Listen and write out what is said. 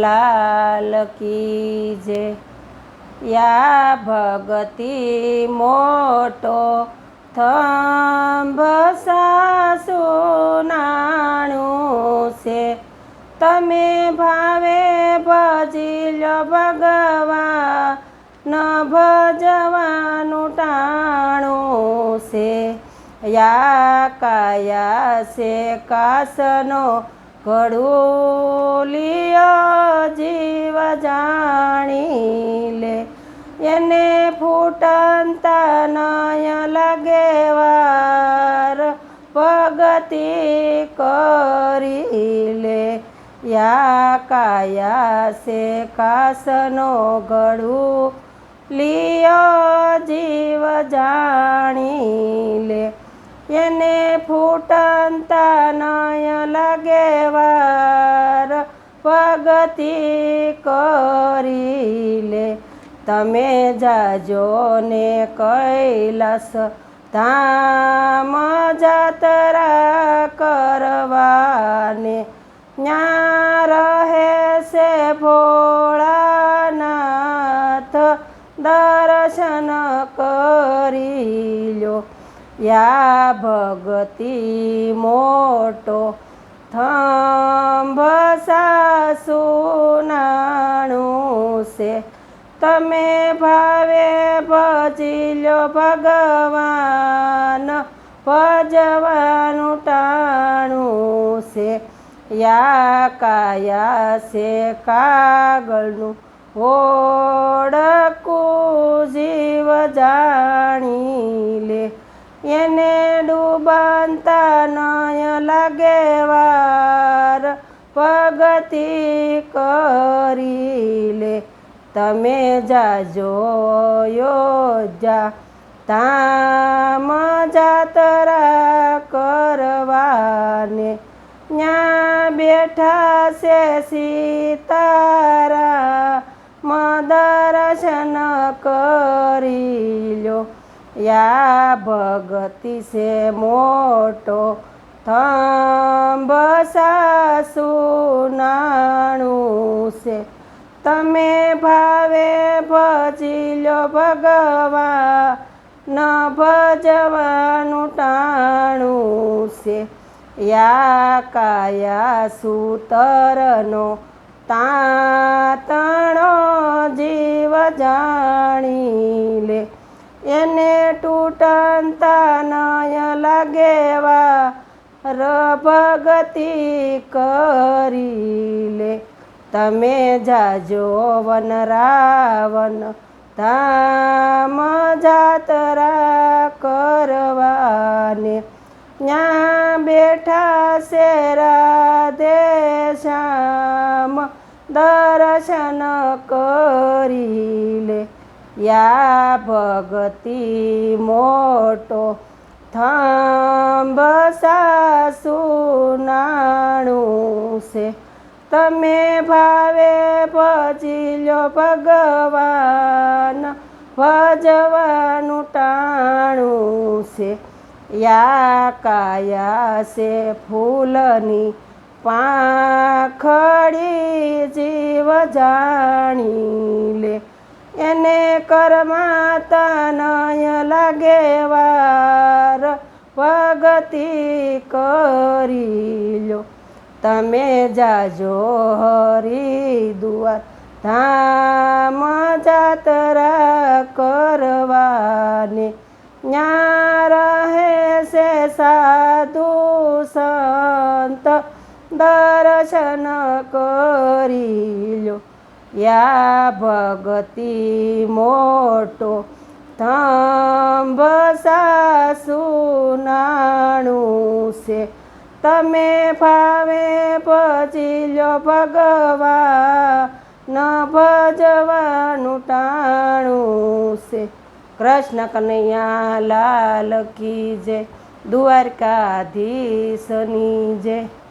લાલ કી જે યા ભગતી મોટો થંભ સાસુ નાણું છે. તમે ભાવે ભજી લો ભગવા ન ભજવાનું ટાણું છે. યા કાયા છે કાસનો ઘડુલિયો જીવ જાણી લે. એને ફૂટંતા નય લાગે વાર પગતિ કરી લે. યા કાયા સે કાસનો ગળું લિયો જીવ જાણી લે. એને ફૂટંતા નય લાગે વાર. ભગતિ કરી લે તમે જાજો ને કૈલાસ ધામ જાતરા કરવાને. ન્યા રહે છે ભોળાનાથ દર્શન કરી લો યા ભગતિ મોટો થંભ સાસુ નાણું છે. તમે ભાવે ભજી લો ભગવાન, ભજવાનું ટાણું છે. યા કાયા છે કાગળનું ઓળકું જીવ જાણી લે. એને ડૂબાનતા નય લાગે વાર. પગતિ કરી લે, તમે જાજો યોજા. તામ જાતરા કરવાને, ન્યા બેઠા છે સીતારા. મદર્શન કરી લો યા ભગતિ છે મોટો થંભ સાસુ નાણું છે તમે ભાવે ભજી લો ભગવા ન ભજવાનું ટાણું છે યા કાયા સૂતરનો તાતણો જીવ જાણી નય ર ભગતિ કરી લે. તમે જાજો વન રાવન ધામ જાતરા કરવાને. ન્યા બેઠા છે રાધે શ્યામ, દર્શન કરી લે. યા ભગતિ મોટો થંભ સાસુ નાણું છે. તમે ભાવે ભજી લો ભગવાન, ભજવાનું ટાણું છે. યા કાયા છે ફૂલની પાંખડી, જીવ જાણી લે. એને કરમાતા નય લાગે વાર. ભગતિ કરી લો. તમે જાજો હરિદુઆર ધામ જાતરા કરવાને. ન્યા રહે છે સાધુ સંત. દર્શન કરી લો. યા ભગતી મોટો થંભ સાસુ નાણું છે. તમે ભાવે ભજી લો ભગવા ન ભજવાનું ટાણું છે. કૃષ્ણ કનૈયા લાલ કી જય, દ્વારકાધીશની જય.